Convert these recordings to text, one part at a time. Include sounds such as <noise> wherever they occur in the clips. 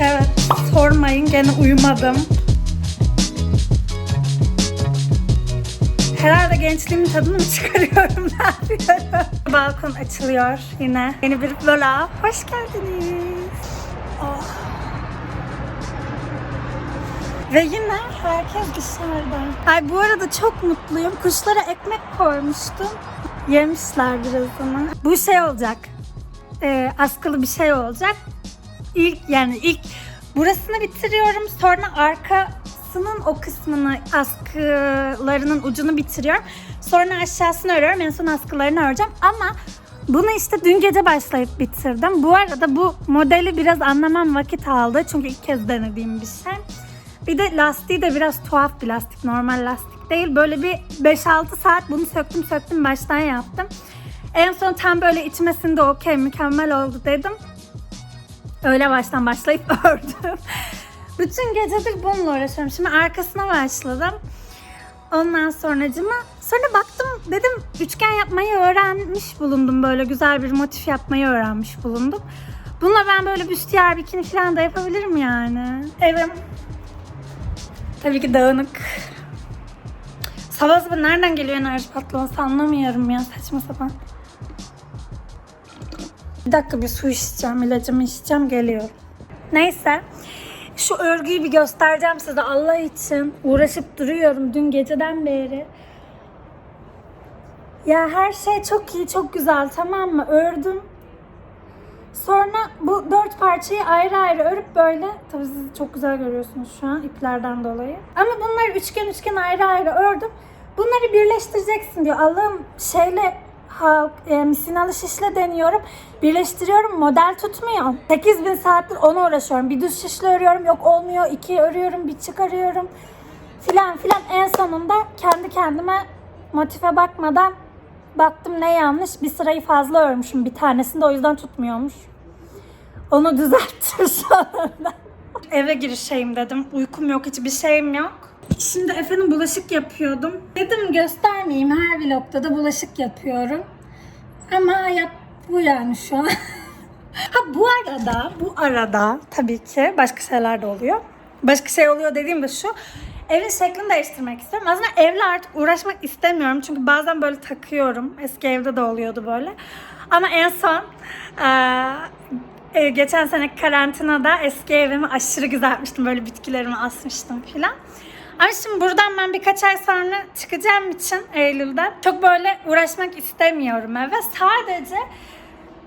Evet, sormayın gene uyumadım. Herhalde gençliğimin tadını mı çıkarıyorum <laughs> ne yapıyorum? Balkon açılıyor yine. Yeni bir vlog. Hoş geldiniz. Ve yine herkes dışarıda. Ay bu arada çok mutluyum. Kuşlara ekmek koymuştum. Yemişler birazını. Bu şey olacak. Ee, askılı bir şey olacak. İlk yani ilk burasını bitiriyorum. Sonra arkasının o kısmını askılarının ucunu bitiriyorum. Sonra aşağısını örüyorum. En son askılarını öreceğim. Ama bunu işte dün gece başlayıp bitirdim. Bu arada bu modeli biraz anlamam vakit aldı. Çünkü ilk kez denediğim bir şey. Bir de lastiği de biraz tuhaf bir lastik. Normal lastik değil. Böyle bir 5-6 saat bunu söktüm söktüm baştan yaptım. En son tam böyle içmesinde okey mükemmel oldu dedim. Öyle baştan başlayıp <laughs> ördüm. Bütün gecedir bununla uğraşıyorum. Şimdi arkasına başladım. Ondan sonracıma sonra baktım dedim üçgen yapmayı öğrenmiş bulundum. Böyle güzel bir motif yapmayı öğrenmiş bulundum. Bununla ben böyle büstiyer bikini falan da yapabilirim yani. Evim tabii ki dağınık. Sabah sabah nereden geliyor enerji patlaması anlamıyorum ya saçma sapan. Bir dakika bir su içeceğim, ilacımı içeceğim, geliyorum. Neyse. Şu örgüyü bir göstereceğim size Allah için. Uğraşıp duruyorum dün geceden beri. Ya her şey çok iyi, çok güzel tamam mı? Ördüm. Sonra bu dört parçayı ayrı ayrı örüp böyle, tabii siz çok güzel görüyorsunuz şu an iplerden dolayı. Ama bunları üçgen üçgen ayrı ayrı ördüm. Bunları birleştireceksin diyor. Allah'ım şeyle halk, e, misinalı şişle deniyorum. Birleştiriyorum model tutmuyor. 8000 saattir ona uğraşıyorum. Bir düz şişle örüyorum yok olmuyor. iki örüyorum bir çıkarıyorum. Filan filan en sonunda kendi kendime motife bakmadan baktım ne yanlış. Bir sırayı fazla örmüşüm bir tanesinde o yüzden tutmuyormuş. Onu düzelttim sonunda. Eve girişeyim dedim. Uykum yok hiçbir şeyim yok. Şimdi efendim bulaşık yapıyordum. Dedim göstermeyeyim her vlogda da bulaşık yapıyorum. Ama hayat bu yani şu an. <laughs> ha bu arada, bu arada tabii ki başka şeyler de oluyor. Başka şey oluyor dediğim de şu. Evin şeklini değiştirmek istiyorum. Aslında evle artık uğraşmak istemiyorum. Çünkü bazen böyle takıyorum. Eski evde de oluyordu böyle. Ama en son e, geçen sene karantinada eski evimi aşırı güzeltmiştim. Böyle bitkilerimi asmıştım filan. Ama şimdi buradan ben birkaç ay sonra çıkacağım için Eylül'de çok böyle uğraşmak istemiyorum eve. Sadece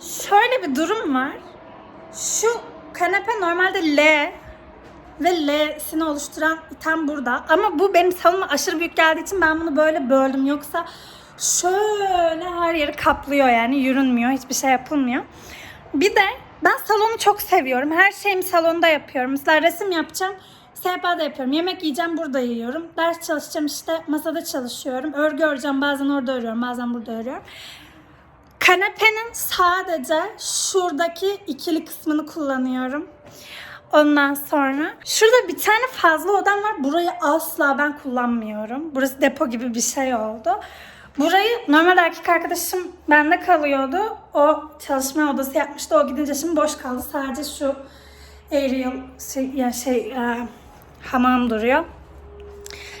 şöyle bir durum var. Şu kanepe normalde L ve L'sini oluşturan item burada. Ama bu benim salonuma aşırı büyük geldiği için ben bunu böyle böldüm. Yoksa şöyle her yeri kaplıyor yani yürünmüyor. Hiçbir şey yapılmıyor. Bir de ben salonu çok seviyorum. Her şeyimi salonda yapıyorum. Mesela resim yapacağım. Sehpada yapıyorum. Yemek yiyeceğim burada yiyorum. Ders çalışacağım işte masada çalışıyorum. Örgü öreceğim bazen orada örüyorum bazen burada örüyorum. Kanepenin sadece şuradaki ikili kısmını kullanıyorum. Ondan sonra şurada bir tane fazla odam var. Burayı asla ben kullanmıyorum. Burası depo gibi bir şey oldu. Burayı normal erkek arkadaşım bende kalıyordu. O çalışma odası yapmıştı. O gidince şimdi boş kaldı. Sadece şu aerial şey, yani şey e, hamam duruyor.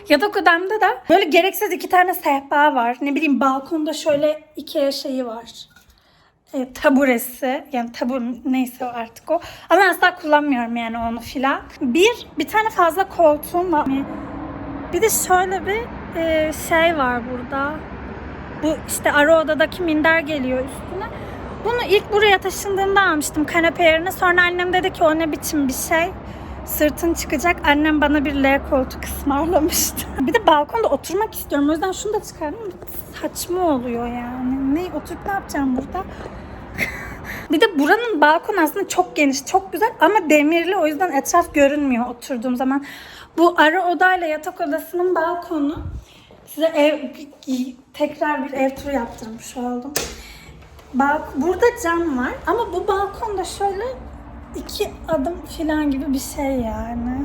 Yatak odamda da böyle gereksiz iki tane sehpa var. Ne bileyim balkonda şöyle iki şeyi var. E, taburesi yani tabur neyse artık o. Ama asla kullanmıyorum yani onu filan. Bir, bir tane fazla koltuğum var. Bir de şöyle bir e, şey var burada. Bu işte ara odadaki minder geliyor üstüne. Bunu ilk buraya taşındığımda almıştım kanepe yerine. Sonra annem dedi ki o ne biçim bir şey. Sırtın çıkacak. Annem bana bir L koltuk ısmarlamıştı. <laughs> bir de balkonda oturmak istiyorum. O yüzden şunu da çıkardım. Saçma oluyor yani. Ne oturup ne yapacağım burada? <laughs> bir de buranın balkonu aslında çok geniş, çok güzel ama demirli. O yüzden etraf görünmüyor oturduğum zaman. Bu ara odayla yatak odasının balkonu. Size ev tekrar bir ev turu yaptırmış oldum. Balk burada cam var ama bu balkonda şöyle iki adım falan gibi bir şey yani.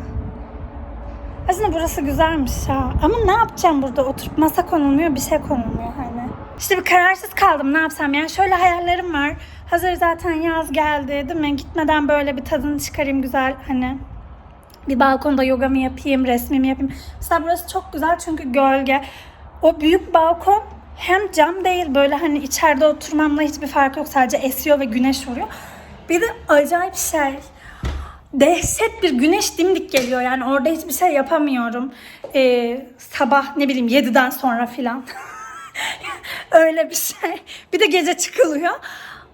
Aslında burası güzelmiş ha. Ama ne yapacağım burada? Oturup masa konulmuyor, bir şey konulmuyor hani. İşte bir kararsız kaldım ne yapsam. Yani şöyle hayallerim var. Hazır zaten yaz geldi değil mi? Gitmeden böyle bir tadını çıkarayım güzel hani. Bir balkonda yogamı yapayım, resmimi yapayım. Mesela burası çok güzel çünkü gölge. O büyük balkon hem cam değil böyle hani içeride oturmamla hiçbir fark yok. Sadece esiyor ve güneş vuruyor. Bir de acayip şey dehşet bir güneş dimdik geliyor. Yani orada hiçbir şey yapamıyorum. Ee, sabah ne bileyim 7'den sonra filan. <laughs> Öyle bir şey. Bir de gece çıkılıyor.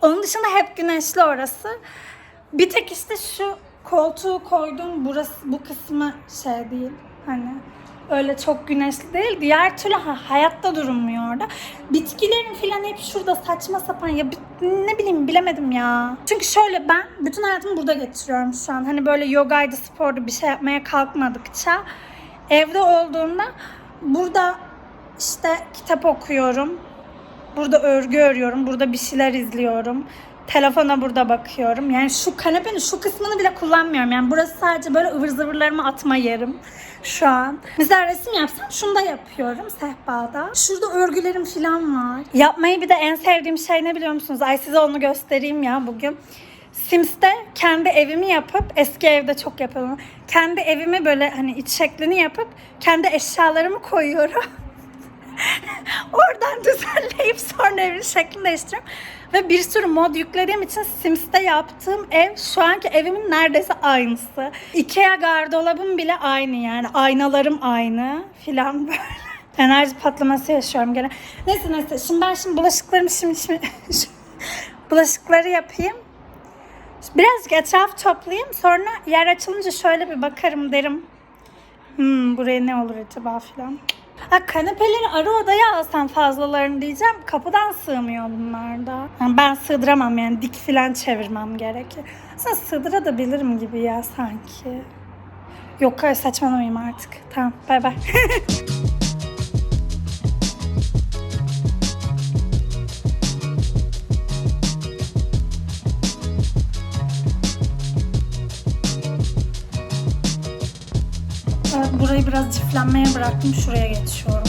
Onun dışında hep güneşli orası. Bir tek işte şu koltuğu koydum burası bu kısmı şey değil. Hani öyle çok güneşli değil. Diğer türlü ha, hayatta durulmuyor orada. Bitkilerin filan hep şurada saçma sapan ya ne bileyim bilemedim ya. Çünkü şöyle ben bütün hayatımı burada geçiriyorum şu an. Hani böyle yogaydı, spordu bir şey yapmaya kalkmadıkça evde olduğumda burada işte kitap okuyorum. Burada örgü örüyorum. Burada bir şeyler izliyorum. Telefona burada bakıyorum. Yani şu kanepenin şu kısmını bile kullanmıyorum. Yani burası sadece böyle ıvır zıvırlarımı atma yerim şu an. Mesela resim yapsam şunu da yapıyorum sehpada. Şurada örgülerim falan var. Yapmayı bir de en sevdiğim şey ne biliyor musunuz? Ay size onu göstereyim ya bugün. Sims'te kendi evimi yapıp eski evde çok yapıyorum. Kendi evimi böyle hani iç şeklini yapıp kendi eşyalarımı koyuyorum. <laughs> Oradan düzenleyip sonra evin şeklini değiştiriyorum. Ve bir sürü mod yüklediğim için Sims'te yaptığım ev şu anki evimin neredeyse aynısı. Ikea gardırobum bile aynı yani. Aynalarım aynı filan böyle. <laughs> Enerji patlaması yaşıyorum gene. Neyse neyse. Şimdi ben şimdi bulaşıklarımı şimdi, şimdi <laughs> bulaşıkları yapayım. Birazcık etraf toplayayım. Sonra yer açılınca şöyle bir bakarım derim. Hmm, buraya ne olur acaba filan. Ha, kanepeleri ara odaya alsam fazlalarını diyeceğim. Kapıdan sığmıyor bunlar da. Yani ben sığdıramam yani dik filan çevirmem gerekir. Aslında sığdırabilirim gibi ya sanki. Yok hayır saçmalamayayım artık. Tamam bay bay. <laughs> Evet, burayı biraz çiftlenmeye bıraktım. Şuraya geçiyorum.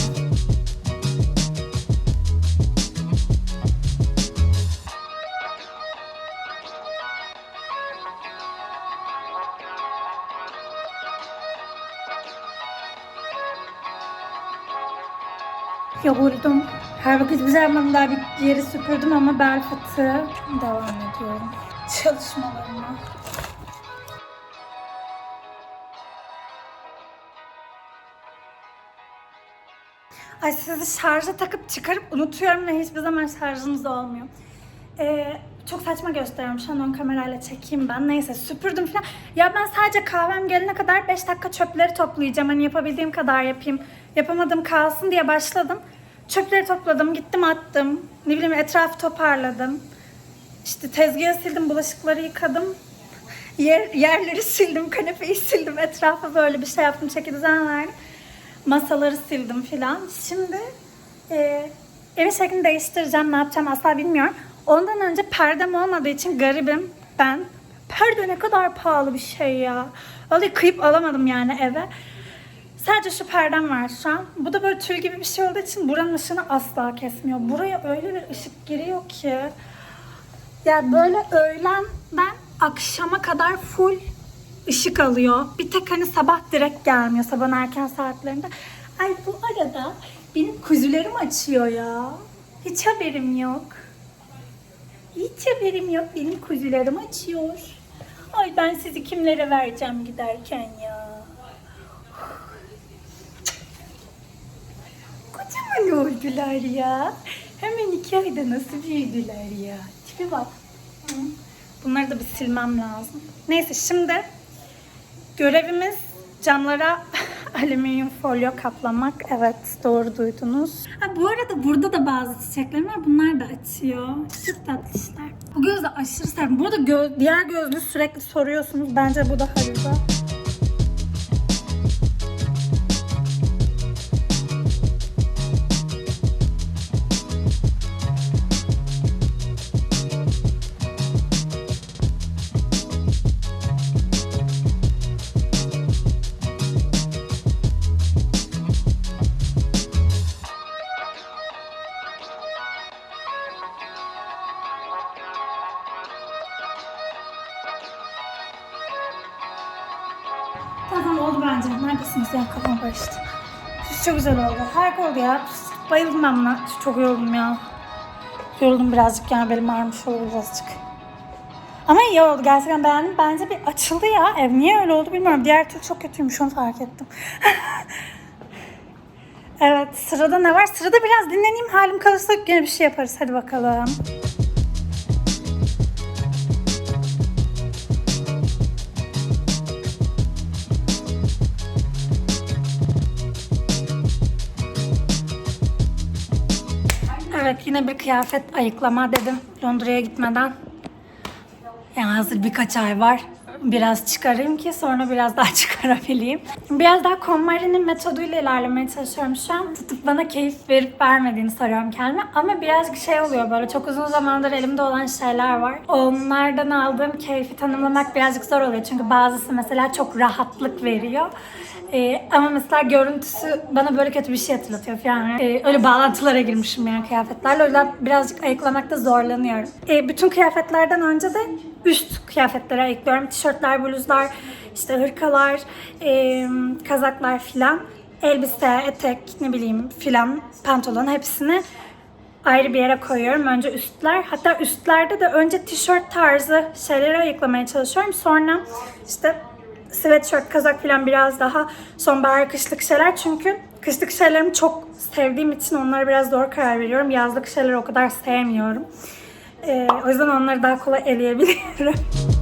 Yoruldum. Her vakit güzel yapmam daha bir yeri süpürdüm ama bel fıtığı. Devam ediyorum. Çalışmalarıma. Ay sizi şarja takıp çıkarıp unutuyorum ve hiçbir zaman şarjınız olmuyor. Ee, çok saçma gösteriyorum. Şu an ön kamerayla çekeyim ben. Neyse süpürdüm falan. Ya ben sadece kahvem gelene kadar 5 dakika çöpleri toplayacağım. Hani yapabildiğim kadar yapayım. Yapamadım kalsın diye başladım. Çöpleri topladım, gittim attım. Ne bileyim etrafı toparladım. İşte tezgahı sildim, bulaşıkları yıkadım. Yer, yerleri <laughs> sildim, kanepeyi sildim. Etrafa böyle bir şey yaptım, çeki düzen verdim. Masaları sildim filan. Şimdi e, evin şeklini değiştireceğim. Ne yapacağım asla bilmiyorum. Ondan önce perdem olmadığı için garibim ben. Perde ne kadar pahalı bir şey ya. Vallahi kıyıp alamadım yani eve. Sadece şu perdem var şu an. Bu da böyle tül gibi bir şey olduğu için buranın ışığını asla kesmiyor. Buraya öyle bir ışık giriyor ki. Ya böyle öğlenden akşama kadar full ışık alıyor. Bir tek hani sabah direkt gelmiyor sabahın erken saatlerinde. Ay bu arada benim kuzularım açıyor ya. Hiç haberim yok. Hiç haberim yok. Benim kuzularım açıyor. Ay ben sizi kimlere vereceğim giderken ya. Kocaman oldular ya. Hemen iki ayda nasıl büyüdüler ya. Tipi bak. Bunları da bir silmem lazım. Neyse şimdi görevimiz camlara <laughs> alüminyum folyo kaplamak. Evet doğru duydunuz. Ha, bu arada burada da bazı çiçeklerim var. Bunlar da açıyor. Çok tatlışlar. Bu gözle aşırı sevdim. Burada gö- diğer gözlü sürekli soruyorsunuz. Bence bu daha güzel. Ya kafam karıştı. Süs çok güzel oldu. Harika oldu ya. Bayıldım ben buna. Çok yoruldum ya. Yoruldum birazcık yani belim ağrımış olur birazcık. Ama iyi oldu gerçekten beğendim. Bence bir açıldı ya ev. Niye öyle oldu bilmiyorum. Diğer türlü çok kötüymüş onu fark ettim. <laughs> evet sırada ne var? Sırada biraz dinleneyim halim kalırsa yine bir şey yaparız. Hadi bakalım. Evet yine bir kıyafet ayıklama dedim Londra'ya gitmeden. Yani hazır birkaç ay var. Biraz çıkarayım ki sonra biraz daha <laughs> çıkarabileyim. Biraz daha KonMari'nin metoduyla ilerlemeye çalışıyorum şu an. Tutup bana keyif verip vermediğini soruyorum kendime. Ama birazcık şey oluyor böyle çok uzun zamandır elimde olan şeyler var. Onlardan aldığım keyfi tanımlamak birazcık zor oluyor. Çünkü bazısı mesela çok rahatlık veriyor. Ee, ama mesela görüntüsü bana böyle kötü bir şey hatırlatıyor yani. Ee, öyle bağlantılara girmişim yani kıyafetlerle. O yüzden birazcık ayıklamakta zorlanıyorum. Ee, bütün kıyafetlerden önce de üst kıyafetleri ayıklıyorum. Tişörtler, bluzlar, işte hırkalar, e, kazaklar filan. Elbise, etek, ne bileyim filan, pantolon hepsini ayrı bir yere koyuyorum. Önce üstler. Hatta üstlerde de önce tişört tarzı şeyleri ayıklamaya çalışıyorum. Sonra işte sweatshirt, kazak falan biraz daha sonbahar kışlık şeyler. Çünkü kışlık şeylerimi çok sevdiğim için onlara biraz zor karar veriyorum. Yazlık şeyleri o kadar sevmiyorum. Ee, o yüzden onları daha kolay eleyebiliyorum. <laughs>